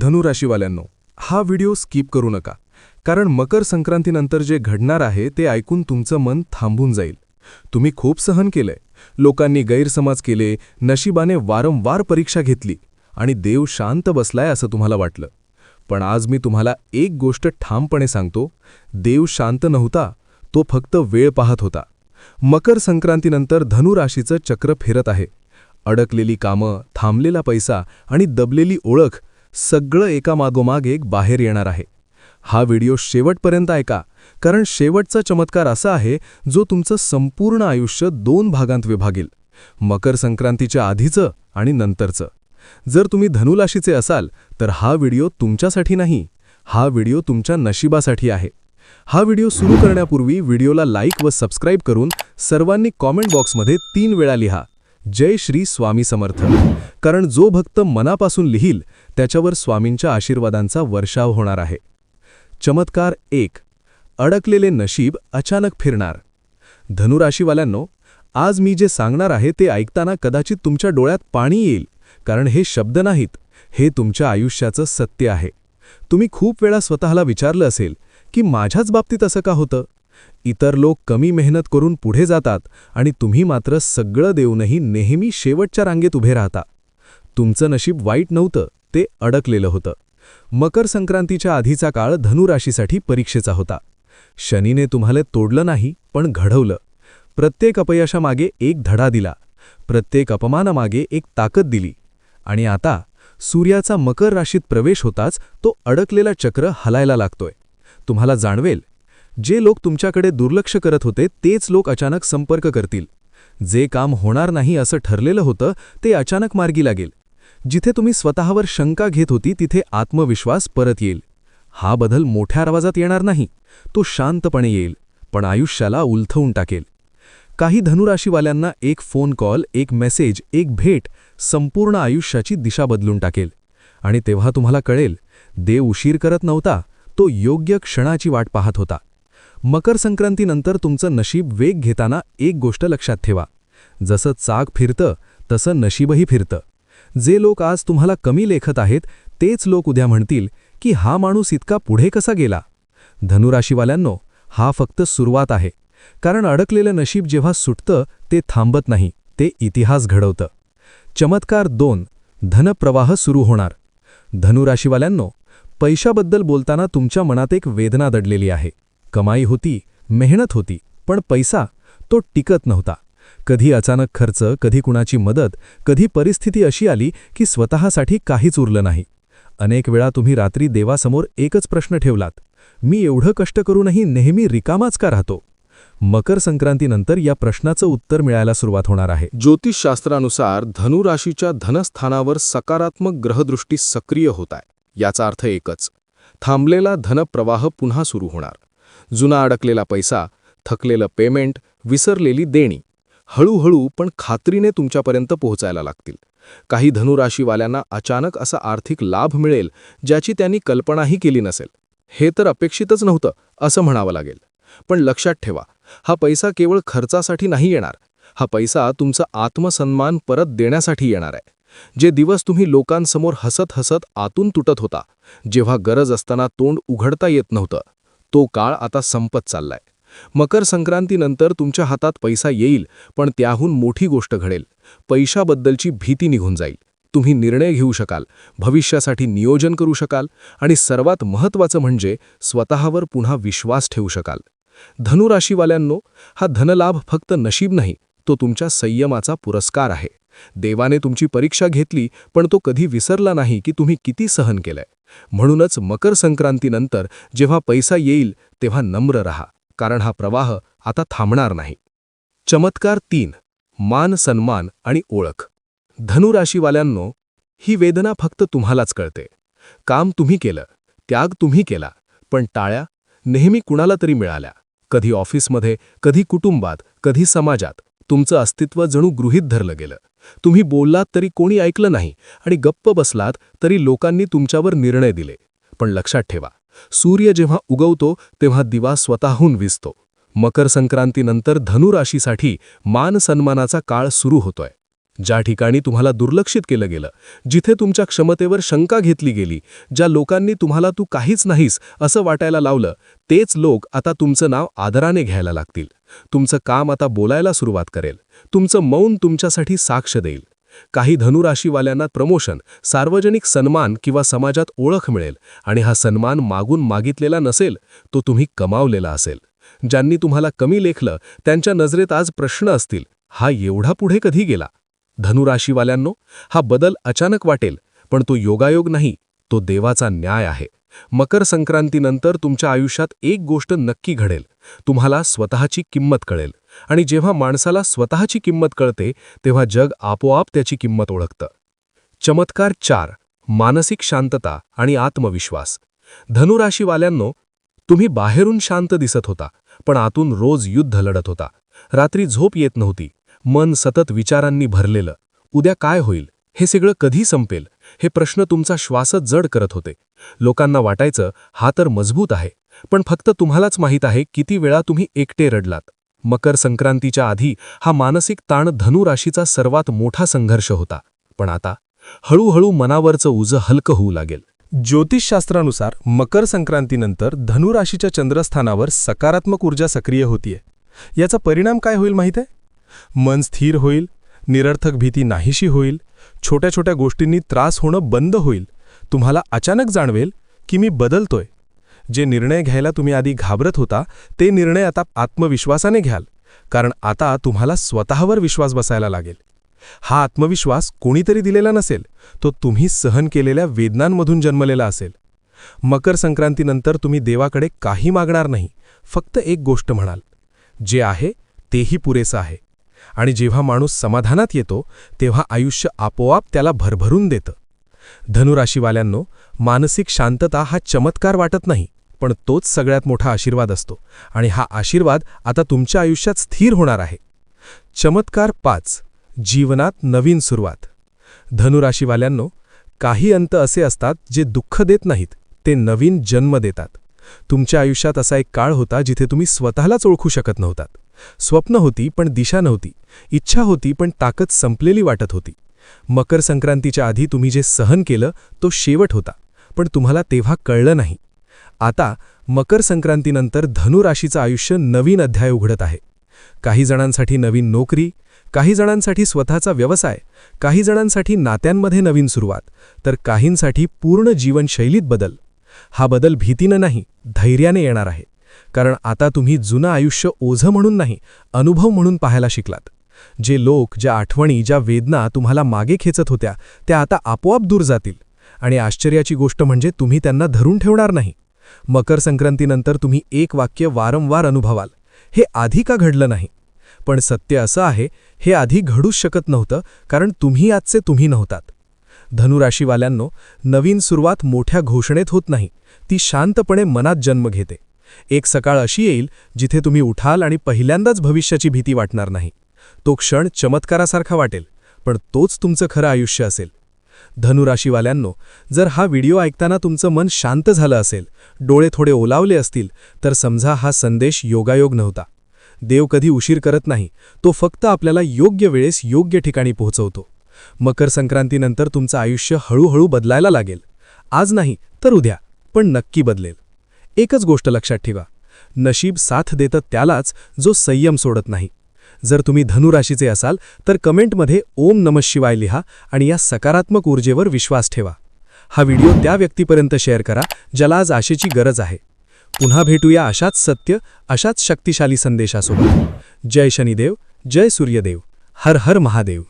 धनुराशीवाल्यांनो हा video skip करू नका कारण मकर संक्रांतीनंतर जे घडणार आहे ते ऐकून तुमचं मन थांबून जाईल. तुम्ही खूप सहन केलंय. लोकांनी गैरसमज केले नशिबाने वारंवार परीक्षा घेतली आणि देव शांत बसलाय असं तुम्हाला वाटलं. पण आज मी तुम्हाला एक गोष्ट ठामपणे सांगतो देव शांत नव्हता तो फक्त वेळ पाहत होता. मकर संक्रांतीनंतर धनुराशीचं चक्र फिरत आहे. अडकलेली कामं थांबलेला पैसा आणि दबलेली ओळख सगळं एकामागोमाग एक बाहेर येणार आहे. हा व्हिडिओ शेवटपर्यंत ऐका कारण शेवटचा चमत्कार असा आहे जो तुमचं संपूर्ण आयुष्य दोन भागांत विभागेल मकर संक्रांतीच्या आधीचं आणि नंतरचं. जर तुम्ही धनुराशीचे असाल तर हा व्हिडिओ तुमच्यासाठी नाही हा व्हिडिओ तुमच्या नशिबासाठी आहे. हा व्हिडिओ सुरू करण्यापूर्वी व्हिडिओला लाईक व सबस्क्राईब करून सर्वांनी कॉमेंट बॉक्समध्ये तीन वेळा लिहा. जय श्री स्वामी समर्थ. कारण जो भक्त मनापासून लिहील त्याच्यावर स्वामींच्या आशीर्वादांचा वर्षाव होणार आहे. चमत्कार एक. अडकलेले नशीब अचानक फिरणार. धनुराशीवाल्यांनो आज मी जे सांगणार आहे ते ऐकताना कदाचित तुमच्या डोळ्यात पाणी येईल कारण हे शब्द नाहीत हे तुमच्या आयुष्याचं सत्य आहे. तुम्ही खूप वेळा स्वतःला विचारलं असेल की माझ्याच बाबतीत असं का होतं? इतर लोक कमी मेहनत करून पुढे जातात आणि तुम्ही मात्र सगळं देऊनही नेहमी शेवटच्या रांगेत उभे राहता. तुमचं नशीब वाईट नव्हतं ते अडकलेलं होतं. मकर संक्रांतीच्या आधीचा काळ धनुराशीसाठी परीक्षेचा होता. शनीने तुम्हाला तोडलं नाही पण घडवलं. प्रत्येक अपयशामागे एक धडा दिला. प्रत्येक अपमानामागे एक ताकद दिली. आणि आता सूर्याचा मकर राशीत प्रवेश होताच तो अडकलेला चक्र हलायला लागतोय. तुम्हाला जाणवेल जे लोक तुमच्याकडे दुर्लक्ष करत होते तेच लोक अचानक संपर्क करतील. जे काम होणार नाही असं ठरलेलं होतं ते अचानक मार्गी लागेल. जिथे तुम्ही स्वतःवर शंका घेत होती तिथे आत्मविश्वास परत येईल. हा बदल मोठ्या आवाजात येणार नाही. तो शांतपणे येईल पण आयुष्याला उलथवून टाकेल. काही धनुराशीवाल्यांना एक फोन कॉल एक मेसेज एक भेट संपूर्ण आयुष्याची दिशा बदलून टाकेल. आणि तेव्हा तुम्हाला कळेल देव उशीर करत नव्हता तो योग्य क्षणाची वाट पाहत होता. मकर संक्रांतीनंतर तुमचं नशीब वेग घेताना एक गोष्ट लक्षात ठेवा. जसं चाक फिरतं तसं नशीबही फिरतं. जे लोक आज तुम्हाला कमी लेखत आहेत तेच लोक उद्या म्हणतील की हा माणूस इतका पुढे कसा गेला? धनुराशीवाल्यांनो हा फक्त सुरुवात आहे. कारण अडकलेलं नशीब जेव्हा सुटतं ते थांबत नाही ते इतिहास घडवतं. चमत्कार दोन धनप्रवाह सुरू होणार. धनुराशीवाल्यांनो पैशाबद्दल बोलताना तुमच्या मनात एक वेदना दडलेली आहे. कमाई होती मेहनत होती पण पैसा तो टिकत नव्हता. कधी अचानक खर्च कधी कुणाची मदत कधी परिस्थिती अशी आली की स्वतःसाठी काहीच उरलं नाही. अनेक वेळा तुम्ही रात्री देवासमोर एकच प्रश्न ठेवलात मी एवढं कष्ट करूनही नेहमी रिकामाच का राहतो? मकर संक्रांतीनंतर या प्रश्नाचं उत्तर मिळायला सुरुवात होणार आहे. ज्योतिषशास्त्रानुसार धनुराशीच्या धनस्थानावर सकारात्मक ग्रहदृष्टी सक्रिय होत आहे. याचा अर्थ एकच थांबलेला धनप्रवाह पुन्हा सुरू होणार. जुना अडकलेला पैसा थकलेलं पेमेंट विसरलेली देणी. हळूहळू पण खात्रीने तुमच्यापर्यंत पोहोचायला लागतील. काही धनुराशीवाल्यांना अचानक असा आर्थिक लाभ मिळेल ज्याची त्यांनी कल्पनाही केली नसेल. हे तर अपेक्षितच नव्हतं असं म्हणावं लागेल. पण लक्षात ठेवा हा पैसा केवळ खर्चासाठी नाही येणार. हा पैसा तुमचा आत्मसन्मान परत देण्यासाठी येणार आहे. जे दिवस तुम्ही लोकांसमोर हसत हसत आतून तुटत होता जेव्हा गरज असताना तोंड उघडता येत नव्हतं तो काळ आता संपत चाललाय. मकर संक्रांतीनंतर तुमच्या हातात पैसा येईल पण त्याहून मोठी गोष्ट घडेल. पैशाबद्दलची भीती निघून जाईल. तुम्ही निर्णय घेऊ शकाल भविष्यासाठी नियोजन करू शकाल आणि सर्वात महत्त्वाचं म्हणजे स्वतःवर पुन्हा विश्वास ठेवू शकाल. धनुराशीवाल्यांनो हा धनलाभ फक्त नशीब नाही तो तुमच्या संयमाचा पुरस्कार आहे. देवाने तुमची परीक्षा घेतली पण तो कधी विसरला नाही की तुम्ही किती सहन केलंय. म्हणूनच मकर संक्रांतीनंतर जेव्हा पैसा येईल तेव्हा नम्र रहा कारण हा प्रवाह आता थांबणार नाही. चमत्कार तीन मान सन्मान आणि ओळख. धनुराशीवाल्यांनो ही वेदना फक्त तुम्हालाच कळते. काम तुम्ही केलं त्याग तुम्ही केला पण टाळ्या नेहमी कुणाला तरी मिळाल्या. कधी ऑफिसमध्ये कधी कुटुंबात कधी समाजात तुमचं अस्तित्व जणू गृहीत धरलं गेलं. तुम्ही बोललात तरी कोणी ऐकलं नाही आणि गप्प बसलात तरी लोकांनी तुमच्यावर निर्णय दिले. पण लक्षात ठेवा सूर्य जेव्हा उगवतो तेव्हा दिवा स्वतःहून विजतो. मकर संक्रांतीनंतर धनुराशीसाठी मान सन्मानाचा काळ सुरू होतोय. ज्या ठिकाणी तुम्हाला दुर्लक्षित केलं गेलं जिथे तुमच्या क्षमतेवर शंका घेतली गेली ज्या लोकांनी तुम्हाला तू काहीच नाहीस असं वाटायला लावलं तेच लोक आता तुमचं नाव आदराने घ्यायला लागतील. तुमचं काम आता बोलायला सुरुवात करेल. तुमचं मौन तुमच्यासाठी साक्ष देईल. काही धनुराशीवाल्यांना प्रमोशन सार्वजनिक सन्मान किंवा समाजात ओळख मिळेल आणि हा सन्मान मागून मागितलेला नसेल तो तुम्ही कमावलेला असेल. ज्यांनी तुम्हाला कमी लेखलं त्यांच्या नजरेत आज प्रश्न असतील हा एवढा पुढे कधी गेला? धनुराशीवाल्यांनो हा बदल अचानक वाटेल पण तो योगायोग नाही तो देवाचा न्याय आहे. मकर संक्रांतीनंतर तुमच्या आयुष्यात एक गोष्ट नक्की घडेल तुम्हाला स्वतःची किंमत कळेल आणि जेव्हा माणसाला स्वतःची किंमत कळते तेव्हा जग आपोआप त्याची किंमत ओळखतं. चमत्कार चार मानसिक शांतता आणि आत्मविश्वास. धनुराशीवाल्यांनो तुम्ही बाहेरून शांत दिसत होता पण आतून रोज युद्ध लढत होता. रात्री झोप येत नव्हती मन सतत विचारांनी भरलेलं. उद्या काय होईल? हे सगळं कधी संपेल? हे प्रश्न तुमचा श्वासच जड करत होते. लोकांना वाटायचं हा तर मजबूत आहे. पण फक्त तुम्हालाच माहीत आहे किती वेळा तुम्ही एकटे रडलात. मकर संक्रांतीच्या आधी हा मानसिक ताण धनुराशीचा सर्वात मोठा संघर्ष होता. पण आता हळूहळू मनावरचं उजं हलकं होऊ लागेल. ज्योतिषशास्त्रानुसार मकर संक्रांतीनंतर धनुराशीच्या चंद्रस्थानावर सकारात्मक ऊर्जा सक्रिय होतीये. याचा परिणाम काय होईल माहीत आहे? मन स्थिर होईल निरर्थक भीती नाहीशी होईल छोट्या छोट्या गोष्टींनी त्रास होणं बंद होईल. तुम्हाला अचानक जाणवेल की मी बदलतोय. जे निर्णय घ्यायला तुम्ही आधी घाबरत होता ते निर्णय आता आत्मविश्वासाने घ्याल. कारण आता तुम्हाला स्वतःवर विश्वास बसायला लागेल. हा आत्मविश्वास कोणीतरी दिलेला नसेल तो तुम्ही सहन केलेल्या वेदनांमधून जन्मलेला असेल. मकर संक्रांतीनंतर तुम्ही देवाकडे काही मागणार नाही फक्त एक गोष्ट म्हणाल. जे आहे तेही पुरेसं आहे. आणि जेव्हा माणूस समाधानात येतो तेव्हा आयुष्य आपोआप त्याला भरभरून देतं. धनुराशीवाल्यांनो मानसिक शांतता हा चमत्कार वाटत नाही पण तोच सगळ्यात मोठा आशीर्वाद असतो आणि हा आशीर्वाद आता तुमच्या आयुष्यात स्थिर होणार आहे. चमत्कार पाच जीवनात नवीन सुरुवात. धनुराशीवाल्यांनो काही अंत असे असतात जे दुःख देत नाहीत ते नवीन जन्म देतात. तुमच्या आयुष्यात असा एक काळ होता जिथे तुम्ही स्वतःलाच ओळखू शकत नव्हतात. स्वप्न होती पण दिशा नव्हती इच्छा होती पण ताकद संपलेली वाटत होती. मकर संक्रांतीच्या आधी तुम्ही जे सहन केलं तो शेवट होता पण तुम्हाला तेव्हा कळलं नाही. आता मकर संक्रांतीनंतर धनुराशीचं आयुष्य नवीन अध्याय उघडत आहे. काही जणांसाठी नवीन नोकरी काही जणांसाठी स्वतःचा व्यवसाय काही जणांसाठी नात्यांमध्ये नवीन सुरुवात तर काहींसाठी पूर्ण जीवनशैलीत बदल. हा बदल भीतीनं नाही धैर्याने येणार आहे. कारण आता तुम्ही जुनं आयुष्य ओझं म्हणून नाही अनुभव म्हणून पाहायला शिकलात. जे लोक ज्या आठवणी ज्या वेदना तुम्हाला मागे खेचत होत्या त्या आता आपोआप दूर जातील. आणि आश्चर्याची गोष्ट म्हणजे तुम्ही त्यांना धरून ठेवणार नाही. मकर संक्रांतीनंतर तुम्ही एक वाक्य वारंवार अनुभवाल. हे आधी का घडलं नाही? पण सत्य असं आहे हे आधी घडूच शकत नव्हतं कारण तुम्ही आजचे तुम्ही नव्हतात. धनुराशीवाल्यांनो नवीन सुरुवात मोठ्या घोषणेत होत नाही ती शांतपणे मनात जन्म घेते. एक सकाळ अशी येईल जिथे तुम्ही उठाल आणि पहिल्यांदाच भविष्याची भीती वाटणार नाही. तो क्षण चमत्कारासारखा वाटेल पण तोच तुमचं खरं आयुष्य असेल. धनुराशीवाल्यांनो जर हा व्हिडिओ ऐकताना तुमचं मन शांत झालं असेल डोळे थोडे ओलावले असतील तर समजा हा संदेश योगायोग नव्हता. देव कधी उशीर करत नाही तो फक्त आपल्याला योग्य वेळेस योग्य ठिकाणी पोहोचवतो. मकर संक्रांतीनंतर तुमचं आयुष्य हळूहळू बदलायला लागेल. आज नाही तर उद्या पण नक्की बदलेल. एकच गोष्ट लक्षात ठेवा. नशीब साथ देतं त्यालाच जो संयम सोडत नाही. जर तुम्ही धनुराशीचे असाल तर कमेंटमध्ये ओम नमः शिवाय लिहा आणि या सकारात्मक ऊर्जेवर विश्वास ठेवा. हा व्हिडिओ त्या व्यक्तीपर्यंत शेअर करा ज्याला आज आशेची गरज आहे. पुन्हा भेटूया अशाच सत्य अशाच शक्तिशाली संदेशासोबत. जय शनिदेव जय सूर्यदेव. हर हर महादेव.